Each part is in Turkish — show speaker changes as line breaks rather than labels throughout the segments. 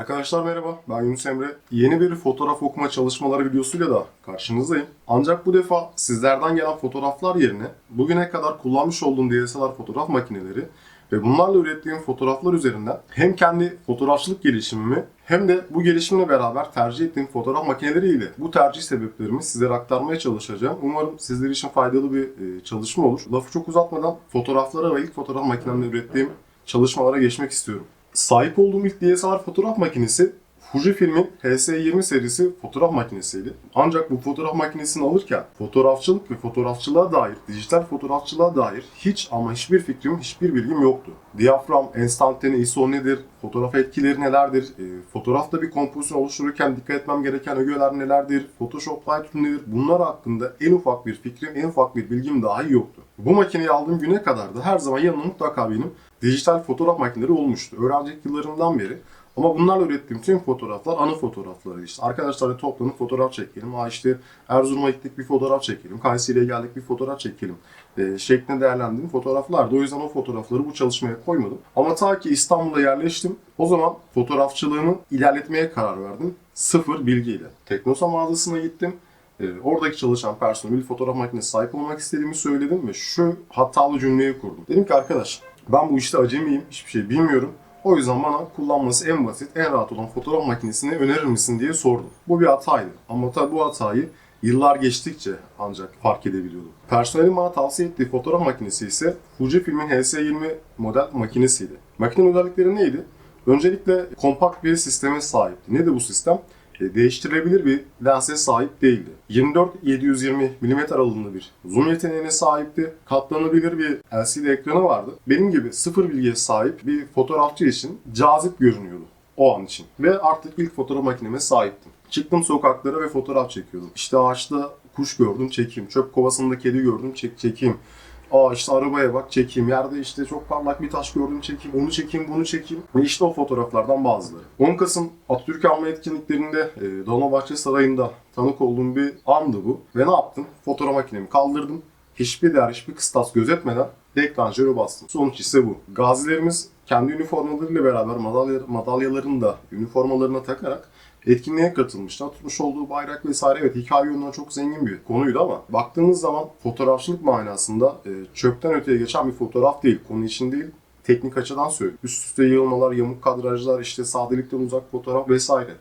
Arkadaşlar merhaba, ben Yunus Emre. Yeni bir fotoğraf okuma çalışmaları videosuyla da karşınızdayım. Ancak bu defa sizlerden gelen fotoğraflar yerine bugüne kadar kullanmış olduğum DSLR fotoğraf makineleri ve bunlarla ürettiğim fotoğraflar üzerinden hem kendi fotoğrafçılık gelişimimi hem de bu gelişimle beraber tercih ettiğim fotoğraf makineleriyle bu tercih sebeplerimi sizlere aktarmaya çalışacağım. Umarım sizler için faydalı bir e, çalışma olur. Lafı çok uzatmadan fotoğraflara ve ilk fotoğraf makinemle ürettiğim çalışmalara geçmek istiyorum. Sahip olduğum ilk DSLR fotoğraf makinesi Fujifilm'in HS20 serisi fotoğraf makinesiydi. Ancak bu fotoğraf makinesini alırken fotoğrafçılık ve fotoğrafçılığa dair, dijital fotoğrafçılığa dair hiç ama hiçbir fikrim, hiçbir bilgim yoktu. Diyafram, enstantane, ISO nedir, fotoğraf etkileri nelerdir, e, fotoğrafta bir kompozisyon oluştururken dikkat etmem gereken ögeler nelerdir, Photoshop Lightroom nedir bunlar hakkında en ufak bir fikrim, en ufak bir bilgim dahi yoktu. Bu makineyi aldığım güne kadar da her zaman yanımda mutlaka benim dijital fotoğraf makineleri olmuştu. Öğrencilik yıllarımdan beri ama bunlarla ürettiğim tüm fotoğraflar anı fotoğrafları işte. Arkadaşlarla toplanıp fotoğraf çekelim. Aa işte Erzurum'a gittik bir fotoğraf çekelim. Kayseri'ye geldik bir fotoğraf çekelim. E, şeklinde değerlendirdiğim fotoğraflardı. O yüzden o fotoğrafları bu çalışmaya koymadım. Ama ta ki İstanbul'a yerleştim. O zaman fotoğrafçılığımı ilerletmeye karar verdim. Sıfır bilgiyle. Teknosa mağazasına gittim. E, oradaki çalışan personel fotoğraf makinesi sahip olmak istediğimi söyledim ve şu hatalı cümleyi kurdum. Dedim ki arkadaş ben bu işte acemiyim, hiçbir şey bilmiyorum. O yüzden bana kullanması en basit, en rahat olan fotoğraf makinesini önerir misin diye sordum. Bu bir hataydı. Ama tabii bu hatayı yıllar geçtikçe ancak fark edebiliyordum. Personelin bana tavsiye ettiği fotoğraf makinesi ise Fujifilm'in HS20 model makinesiydi. Makinenin özellikleri neydi? Öncelikle kompakt bir sisteme sahipti. Nedir bu sistem? E, değiştirilebilir bir lense sahip değildi. 24-720 mm aralığında bir zoom yeteneğine sahipti. Katlanabilir bir LCD ekranı vardı. Benim gibi sıfır bilgiye sahip bir fotoğrafçı için cazip görünüyordu o an için. Ve artık ilk fotoğraf makineme sahiptim. Çıktım sokaklara ve fotoğraf çekiyordum. İşte ağaçta kuş gördüm çekeyim. Çöp kovasında kedi gördüm çek çekeyim. Aa işte arabaya bak çekeyim. Yerde işte çok parlak bir taş gördüm çekeyim. Onu çekeyim, bunu çekeyim. Ve işte o fotoğraflardan bazıları. 10 Kasım Atatürk Anma etkinliklerinde e, Dolmabahçe Sarayı'nda tanık olduğum bir andı bu. Ve ne yaptım? Fotoğraf makinemi kaldırdım. Hiçbir değer, hiçbir kıstas gözetmeden deklanşöre bastım. Sonuç ise bu. Gazilerimiz kendi üniformalarıyla beraber madalya, madalyalarını da üniformalarına takarak etkinliğe katılmışlar. Tutmuş olduğu bayrak vesaire evet hikaye yönünden çok zengin bir konuydu ama baktığımız zaman fotoğrafçılık manasında e, çöpten öteye geçen bir fotoğraf değil. Konu için değil teknik açıdan söylüyorum. Üst üste yığılmalar, yamuk kadrajlar, işte sadelikten uzak fotoğraf vesaire.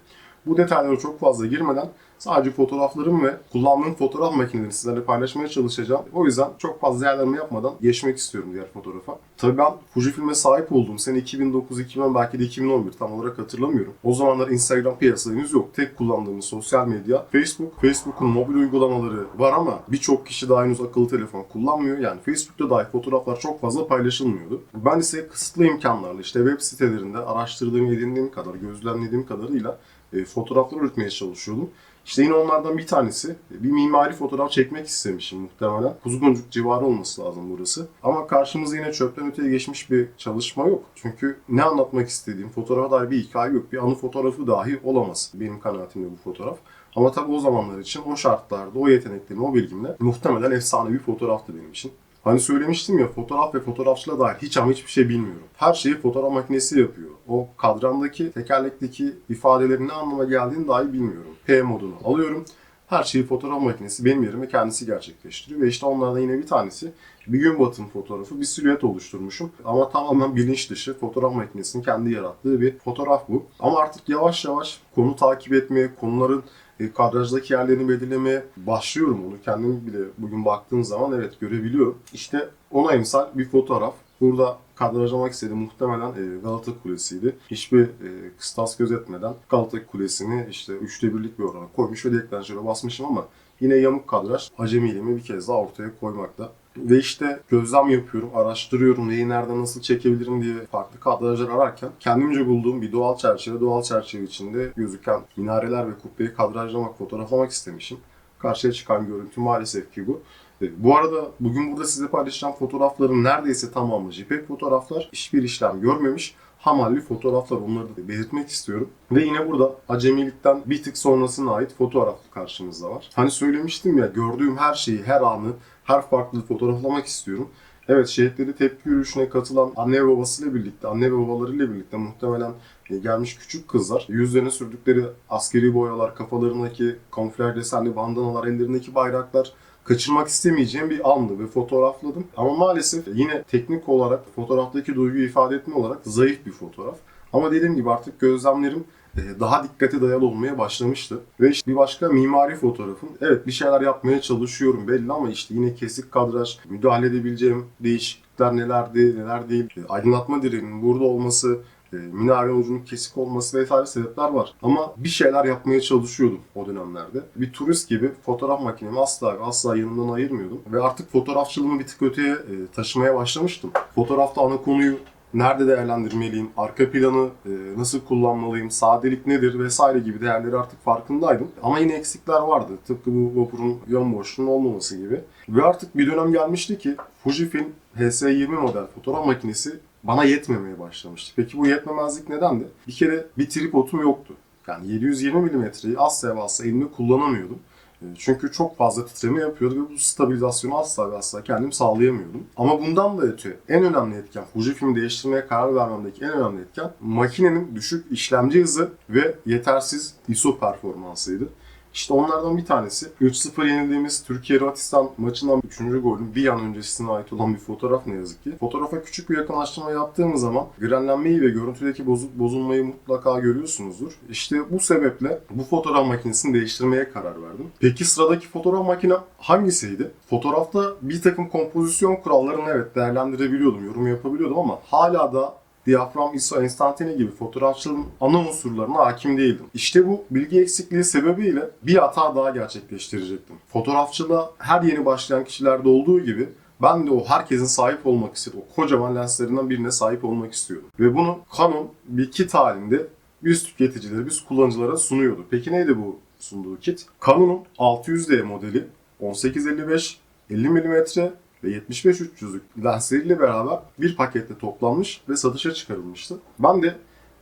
Bu detaylara çok fazla girmeden sadece fotoğraflarım ve kullandığım fotoğraf makinelerini sizlerle paylaşmaya çalışacağım. O yüzden çok fazla değerlendirme yapmadan geçmek istiyorum diğer fotoğrafa. Tabii ben Fujifilm'e sahip olduğum sene 2009-2010 belki de 2011 tam olarak hatırlamıyorum. O zamanlar Instagram piyasada henüz yok. Tek kullandığımız sosyal medya Facebook. Facebook'un mobil uygulamaları var ama birçok kişi daha henüz akıllı telefon kullanmıyor. Yani Facebook'ta dahi fotoğraflar çok fazla paylaşılmıyordu. Ben ise kısıtlı imkanlarla işte web sitelerinde araştırdığım, edindiğim kadar, gözlemlediğim kadarıyla e, fotoğraflar üretmeye çalışıyordum. İşte yine onlardan bir tanesi. Bir mimari fotoğraf çekmek istemişim muhtemelen. Kuzguncuk civarı olması lazım burası. Ama karşımızda yine çöpten öteye geçmiş bir çalışma yok. Çünkü ne anlatmak istediğim, fotoğrafa dair bir hikaye yok. Bir anı fotoğrafı dahi olamaz benim kanaatimde bu fotoğraf. Ama tabii o zamanlar için o şartlarda, o yeteneklerimle, o bilgimle muhtemelen efsane bir fotoğraftı benim için. Hani söylemiştim ya fotoğraf ve fotoğrafçılığa dair hiç ama hiçbir şey bilmiyorum. Her şeyi fotoğraf makinesi yapıyor. O kadrandaki, tekerlekteki ifadelerin ne anlama geldiğini dahi bilmiyorum. P modunu alıyorum. Her şeyi fotoğraf makinesi benim yerime kendisi gerçekleştiriyor. Ve işte onlardan yine bir tanesi bir gün batım fotoğrafı, bir silüet oluşturmuşum. Ama tamamen bilinç dışı fotoğraf makinesinin kendi yarattığı bir fotoğraf bu. Ama artık yavaş yavaş konu takip etmeye, konuların e, kadrajdaki yerlerini belirlemeye başlıyorum onu. Kendim bile bugün baktığım zaman evet görebiliyorum. İşte ona emsal bir fotoğraf. Burada kadrajlamak istediğim muhtemelen e, Galata Kulesi'ydi. Hiçbir e, kıstas gözetmeden Galata Kulesi'ni işte üçte birlik bir orana koymuş ve deklanşöre basmışım ama yine yamuk kadraj acemiliğimi bir kez daha ortaya koymakta. Ve işte gözlem yapıyorum, araştırıyorum neyi nereden nasıl çekebilirim diye farklı kadrajlar ararken kendimce bulduğum bir doğal çerçeve, doğal çerçeve içinde gözüken minareler ve kubbeyi kadrajlamak, fotoğraflamak istemişim. Karşıya çıkan görüntü maalesef ki bu. E, Bu arada bugün burada size paylaşacağım fotoğrafların neredeyse tamamı JPEG fotoğraflar. Hiçbir işlem görmemiş. Hamalli fotoğraflar onları da belirtmek istiyorum. Ve yine burada acemilikten bir tık sonrasına ait fotoğraf karşımızda var. Hani söylemiştim ya gördüğüm her şeyi, her anı, her farklı fotoğraflamak istiyorum. Evet şehitleri tepki yürüyüşüne katılan anne ve babasıyla birlikte, anne ve babalarıyla birlikte muhtemelen e, gelmiş küçük kızlar yüzlerine sürdükleri askeri boyalar, kafalarındaki kamuflaj desenli bandanalar, ellerindeki bayraklar kaçırmak istemeyeceğim bir andı ve fotoğrafladım. Ama maalesef yine teknik olarak fotoğraftaki duyguyu ifade etme olarak zayıf bir fotoğraf. Ama dediğim gibi artık gözlemlerim e, daha dikkate dayalı olmaya başlamıştı. Ve işte bir başka mimari fotoğrafım. Evet bir şeyler yapmaya çalışıyorum belli ama işte yine kesik kadraj, müdahale edebileceğim değişiklikler nelerdi, neler değil. E, Aydınlatma direğinin burada olması, e, minarenin ucunun kesik olması vesaire sebepler var. Ama bir şeyler yapmaya çalışıyordum o dönemlerde. Bir turist gibi fotoğraf makinemi asla asla yanımdan ayırmıyordum. Ve artık fotoğrafçılığımı bir tık öteye e, taşımaya başlamıştım. Fotoğrafta ana konuyu nerede değerlendirmeliyim, arka planı e, nasıl kullanmalıyım, sadelik nedir vesaire gibi değerleri artık farkındaydım. Ama yine eksikler vardı. Tıpkı bu vapurun yön boşluğunun olmaması gibi. Ve artık bir dönem gelmişti ki Fujifilm HS20 model fotoğraf makinesi bana yetmemeye başlamıştı. Peki bu yetmemezlik nedendi? Bir kere bir tripodum yoktu. Yani 720 milimetreyi asla ve asla elimde kullanamıyordum. E, Çünkü çok fazla titreme yapıyordu ve bu stabilizasyonu asla ve asla kendim sağlayamıyordum. Ama bundan da öte en önemli etken, Fujifilm'i değiştirmeye karar vermemdeki en önemli etken makinenin düşük işlemci hızı ve yetersiz ISO performansıydı. İşte onlardan bir tanesi 3-0 yenildiğimiz Türkiye Hırvatistan maçından 3. golün bir an öncesine ait olan bir fotoğraf ne yazık ki. Fotoğrafa küçük bir yakınlaştırma yaptığımız zaman grenlenmeyi ve görüntüdeki bozu- bozulmayı mutlaka görüyorsunuzdur. İşte bu sebeple bu fotoğraf makinesini değiştirmeye karar verdim. Peki sıradaki fotoğraf makinem hangisiydi? Fotoğrafta bir takım kompozisyon kurallarını evet değerlendirebiliyordum, yorum yapabiliyordum ama hala da diyafram, ISO, enstantane gibi fotoğrafçılığın ana unsurlarına hakim değildim. İşte bu bilgi eksikliği sebebiyle bir hata daha gerçekleştirecektim. Fotoğrafçılığa her yeni başlayan kişilerde olduğu gibi ben de o herkesin sahip olmak istediği, o kocaman lenslerinden birine sahip olmak istiyordum. Ve bunu Canon bir kit halinde biz tüketicilere, biz kullanıcılara sunuyordu. Peki neydi bu sunduğu kit? Canon'un 600D modeli 1855, 50 mm ve 75-300'lük lensleriyle beraber bir pakette toplanmış ve satışa çıkarılmıştı. Ben de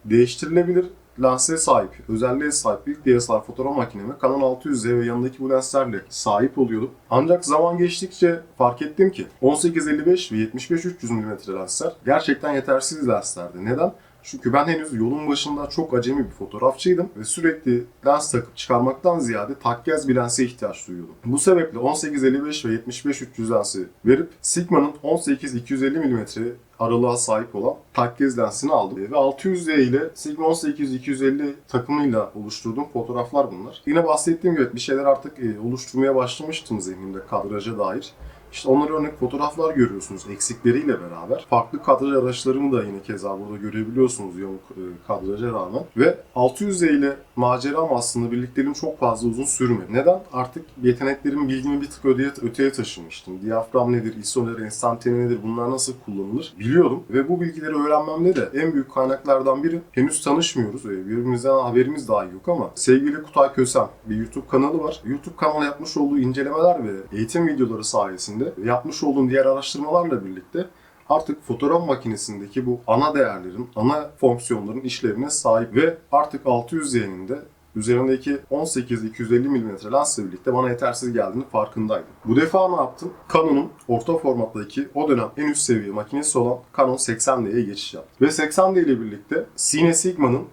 değiştirilebilir lense sahip, özelliğe sahip ilk DSLR fotoğraf makineme Canon 600D ve yanındaki bu lenslerle sahip oluyordum. Ancak zaman geçtikçe fark ettim ki 18-55 ve 75-300 mm lensler gerçekten yetersiz lenslerdi. Neden? Çünkü ben henüz yolun başında çok acemi bir fotoğrafçıydım ve sürekli lens takıp çıkarmaktan ziyade takyaz bir lense ihtiyaç duyuyordum. Bu sebeple 18-55 ve 75-300 lensi verip Sigma'nın 18-250 mm aralığa sahip olan takyaz lensini aldım. Ve 600D ile Sigma 18-250 takımıyla oluşturduğum fotoğraflar bunlar. Yine bahsettiğim gibi bir şeyler artık e, oluşturmaya başlamıştım zihnimde kadraja dair. İşte onlara örnek fotoğraflar görüyorsunuz eksikleriyle beraber. Farklı kadraj araçlarımı da yine keza burada görebiliyorsunuz yamuk e, kadraja rağmen. Ve 600D ile maceram aslında birlikteliğim çok fazla uzun sürmedi. Neden? Artık yeteneklerim, bilgimi bir tık öteye, öteye taşımıştım. Diyafram nedir, ISO nedir, enstantane nedir, bunlar nasıl kullanılır biliyordum. Ve bu bilgileri öğrenmemde de en büyük kaynaklardan biri henüz tanışmıyoruz. ve Birbirimizden haberimiz dahi yok ama sevgili Kutay Kösem bir YouTube kanalı var. YouTube kanalı yapmış olduğu incelemeler ve eğitim videoları sayesinde yapmış olduğum diğer araştırmalarla birlikte artık fotoğraf makinesindeki bu ana değerlerin, ana fonksiyonların işlevine sahip ve artık 600Z'nin de üzerindeki 18-250 mm lensle birlikte bana yetersiz geldiğini farkındaydım. Bu defa ne yaptım? Canon'un orta formattaki o dönem en üst seviye makinesi olan Canon 80D'ye geçiş yaptım. Ve 80D ile birlikte Cine Sigma'nın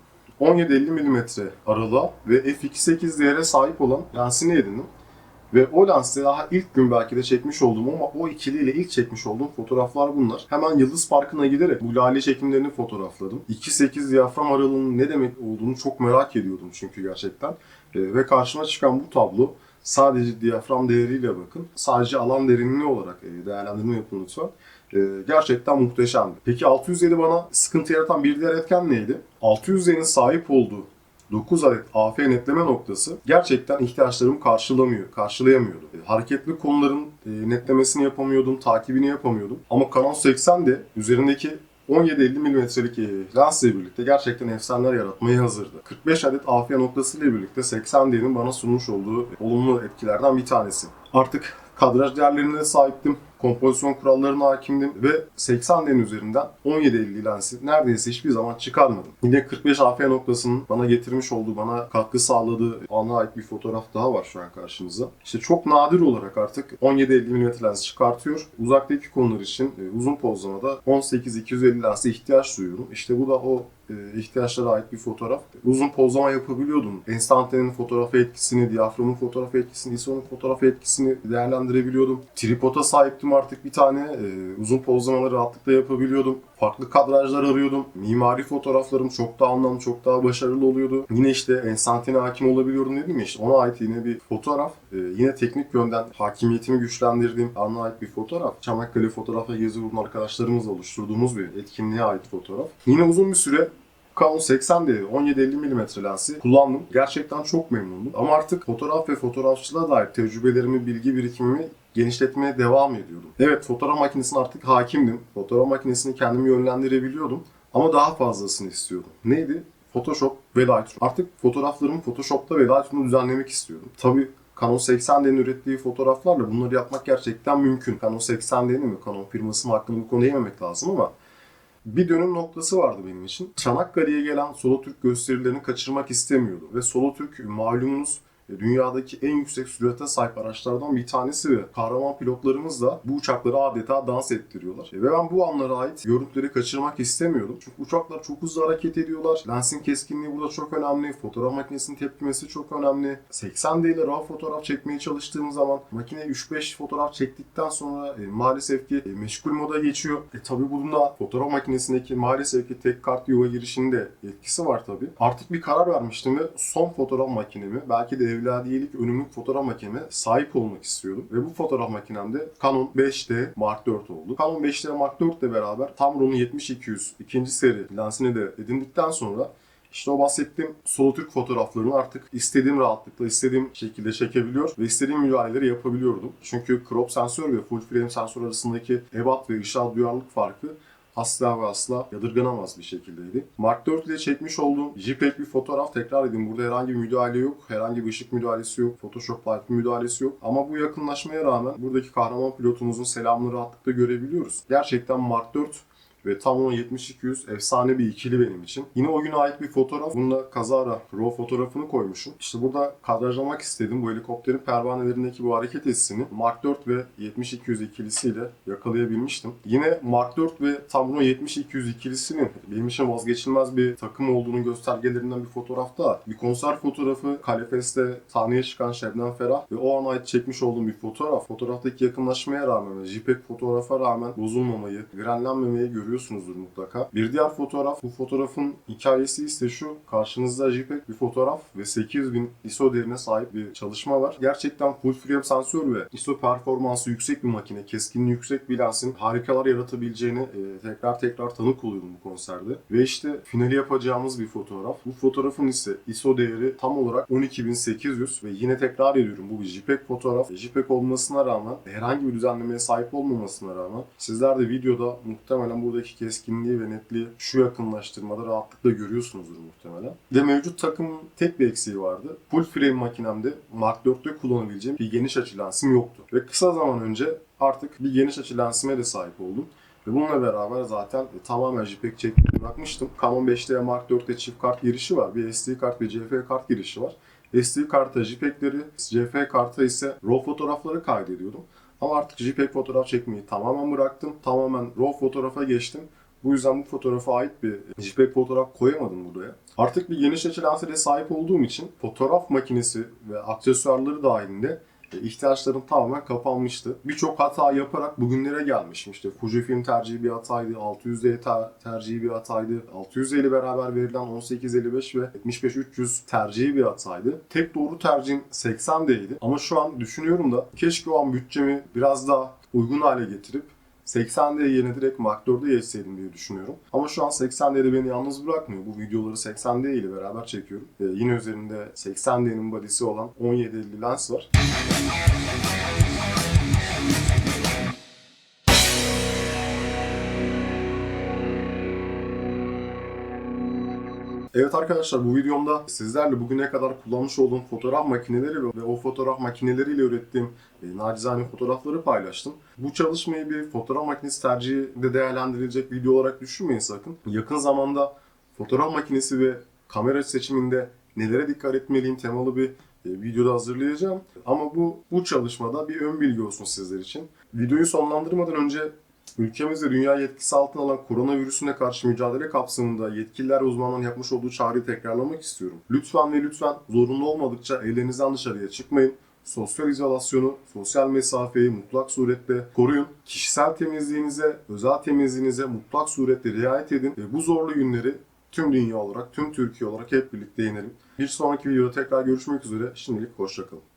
17-50 mm aralığa ve f2.8 değere sahip olan lensini edindim. Ve o lensle daha ilk gün belki de çekmiş olduğum ama o ikiliyle ilk çekmiş olduğum fotoğraflar bunlar. Hemen Yıldız Parkı'na giderek bu lale çekimlerini fotoğrafladım. 2.8 diyafram aralığının ne demek olduğunu çok merak ediyordum çünkü gerçekten. Ee, ve karşıma çıkan bu tablo sadece diyafram değeriyle bakın. Sadece alan derinliği olarak e, değerlendirme yapın lütfen. Ee, gerçekten muhteşemdi. Peki 607 bana sıkıntı yaratan bir diğer etken neydi? 607'nin sahip olduğu 9 adet AF netleme noktası gerçekten ihtiyaçlarımı karşılamıyor, karşılayamıyordu. E, hareketli konuların e, netlemesini yapamıyordum, takibini yapamıyordum. Ama Canon 80 de üzerindeki 17-50 mm'lik e, lensle birlikte gerçekten efsaneler yaratmaya hazırdı. 45 adet AF noktası ile birlikte 80D'nin bana sunmuş olduğu olumlu etkilerden bir tanesi. Artık kadraj değerlerine de sahiptim. Kompozisyon kurallarına hakimdim ve 80'lerin üzerinden 17-50 lensi neredeyse hiçbir zaman çıkarmadım. Yine 45 AF noktasının bana getirmiş olduğu, bana katkı sağladığı ana ait bir fotoğraf daha var şu an karşımızda. İşte çok nadir olarak artık 17-50 mm lens çıkartıyor. Uzaktaki konular için e, uzun pozlamada 18-250 lense ihtiyaç duyuyorum. İşte bu da o e, ihtiyaçlara ait bir fotoğraf. Uzun pozlama yapabiliyordum. Enstantane'nin fotoğrafı etkisini, diyaframın fotoğrafı etkisini, ISO'nun fotoğrafı etkisini değerlendirebiliyordum. Tripoda sahiptim artık bir tane. E, uzun pozlamaları rahatlıkla yapabiliyordum. Farklı kadrajlar arıyordum. Mimari fotoğraflarım çok daha anlamlı, çok daha başarılı oluyordu. Yine işte enstantane hakim olabiliyorum dedim ya işte ona ait yine bir fotoğraf. E, yine teknik yönden hakimiyetimi güçlendirdiğim ana ait bir fotoğraf. Çanakkale fotoğrla gezi vurun arkadaşlarımızla oluşturduğumuz bir etkinliğe ait fotoğraf. Yine uzun bir süre Canon 80D 17-50 mm lensi kullandım. Gerçekten çok memnundum. Ama artık fotoğraf ve fotoğrafçılığa dair tecrübelerimi, bilgi birikimimi genişletmeye devam ediyordum. Evet fotoğraf makinesine artık hakimdim. Fotoğraf makinesini kendimi yönlendirebiliyordum. Ama daha fazlasını istiyordum. Neydi? Photoshop ve Lightroom. Artık fotoğraflarımı Photoshop'ta ve Lightroom'da düzenlemek istiyordum. Tabii Canon 80D'nin ürettiği fotoğraflarla bunları yapmak gerçekten mümkün. Canon 80D'nin mi, Canon firmasının hakkında bu konuya yememek lazım ama bir dönüm noktası vardı benim için. Çanakkale'ye gelen Solo Türk gösterilerini kaçırmak istemiyordum. Ve Solo Türk malumunuz dünyadaki en yüksek sürate sahip araçlardan bir tanesi ve kahraman pilotlarımız da bu uçakları adeta dans ettiriyorlar. E, Ve ben bu anlara ait görüntüleri kaçırmak istemiyordum. Çünkü uçaklar çok hızlı hareket ediyorlar. Lensin keskinliği burada çok önemli. Fotoğraf makinesinin tepkimesi çok önemli. 80D ile RAW fotoğraf çekmeye çalıştığım zaman makine 3-5 fotoğraf çektikten sonra e, maalesef ki e, meşgul moda geçiyor. E tabi bunun da fotoğraf makinesindeki maalesef ki tek kart yuva girişinde etkisi var tabi. Artık bir karar vermiştim ve son fotoğraf makinemi belki de evladiyelik önümlük fotoğraf makineme sahip olmak istiyordum. Ve bu fotoğraf makinemde Canon 5D Mark IV oldu. Canon 5D Mark IV ile beraber Tamron'un 70-200 ikinci seri lensini de edindikten sonra işte o bahsettiğim solo Türk fotoğraflarını artık istediğim rahatlıkla, istediğim şekilde çekebiliyor ve istediğim müdahaleleri yapabiliyordum. Çünkü crop sensör ve full frame sensör arasındaki ebat ve ışığa duyarlılık farkı asla ve asla yadırganamaz bir şekildeydi. Mark IV ile çekmiş olduğum JPEG bir fotoğraf tekrar edeyim. Burada herhangi bir müdahale yok. Herhangi bir ışık müdahalesi yok. Photoshop Lightroom müdahalesi yok. Ama bu yakınlaşmaya rağmen buradaki kahraman pilotumuzun selamını rahatlıkla görebiliyoruz. Gerçekten Mark IV ve Tamron 7200 efsane bir ikili benim için. Yine o güne ait bir fotoğraf. Bunda kazara RAW fotoğrafını koymuşum. İşte burada kadrajlamak istedim. Bu helikopterin pervanelerindeki bu hareket hissini Mark IV ve 7200 ikilisiyle yakalayabilmiştim. Yine Mark IV ve Tamron 7200 ikilisinin benim için vazgeçilmez bir takım olduğunu göstergelerinden bir fotoğraf daha. Bir konser fotoğrafı Kalefest'te sahneye çıkan Şebnem Ferah ve o an ait çekmiş olduğum bir fotoğraf. Fotoğraftaki yakınlaşmaya rağmen JPEG fotoğrafa rağmen bozulmamayı, grenlenmemeyi görüyorsunuzdur mutlaka. Bir diğer fotoğraf, bu fotoğrafın hikayesi ise şu. Karşınızda JPEG bir fotoğraf ve 8000 ISO değerine sahip bir çalışma var. Gerçekten full frame sensör ve ISO performansı yüksek bir makine, keskinliği yüksek bir lensin harikalar yaratabileceğini e, tekrar tekrar tanık oluyordum bu konserde. Ve işte finali yapacağımız bir fotoğraf. Bu fotoğrafın ise ISO değeri tam olarak 12800 ve yine tekrar ediyorum bu bir JPEG fotoğraf. E, JPEG olmasına rağmen herhangi bir düzenlemeye sahip olmamasına rağmen sizler de videoda muhtemelen buradaki keskinliği ve netliği şu yakınlaştırmada rahatlıkla görüyorsunuzdur muhtemelen. De mevcut takımın tek bir eksiği vardı. Full frame makinemde Mark 4'te kullanabileceğim bir geniş açı lensim yoktu. Ve kısa zaman önce artık bir geniş açı lensime de sahip oldum. Ve bununla beraber zaten e, tamamen JPEG çekmeyi bırakmıştım. Canon 5D Mark 4'te çift kart girişi var. Bir SD kart ve CF kart girişi var. SD karta JPEG'leri, CF karta ise RAW fotoğrafları kaydediyordum. Ama artık JPEG fotoğraf çekmeyi tamamen bıraktım. Tamamen RAW fotoğrafa geçtim. Bu yüzden bu fotoğrafa ait bir JPEG fotoğraf koyamadım buraya. Artık bir geniş açı lensine sahip olduğum için fotoğraf makinesi ve aksesuarları dahilinde ihtiyaçlarım tamamen kapanmıştı. Birçok hata yaparak bugünlere gelmişim. İşte Fujifilm tercihi bir hataydı, 600D ter- tercihi bir hataydı, 600D ile beraber verilen 1855 ve 75-300 tercihi bir hataydı. Tek doğru tercihim 80D'ydi. Ama şu an düşünüyorum da keşke o an bütçemi biraz daha uygun hale getirip 80D yerine direkt Mark 4'e geçseydim diye düşünüyorum. Ama şu an 80D'de beni yalnız bırakmıyor. Bu videoları 80D ile beraber çekiyorum. Ee, yine üzerinde 80D'nin body'si olan 1750 lens var. Evet arkadaşlar bu videomda sizlerle bugüne kadar kullanmış olduğum fotoğraf makineleri ve o fotoğraf makineleriyle ürettiğim e, nacizane fotoğrafları paylaştım. Bu çalışmayı bir fotoğraf makinesi tercihi de değerlendirilecek video olarak düşünmeyin sakın. Yakın zamanda fotoğraf makinesi ve kamera seçiminde nelere dikkat etmeliyim temalı bir e, videoda hazırlayacağım. Ama bu bu çalışmada bir ön bilgi olsun sizler için. Videoyu sonlandırmadan önce ülkemizde dünya yetkisi altına alan koronavirüsüne karşı mücadele kapsamında yetkililer ve uzmanların yapmış olduğu çağrıyı tekrarlamak istiyorum. Lütfen ve lütfen zorunlu olmadıkça evlerinizden dışarıya çıkmayın. Sosyal izolasyonu, sosyal mesafeyi mutlak surette koruyun. Kişisel temizliğinize, özel temizliğinize mutlak surette riayet edin. Ve bu zorlu günleri tüm dünya olarak, tüm Türkiye olarak hep birlikte yenelim. Bir sonraki videoda tekrar görüşmek üzere. Şimdilik hoşçakalın.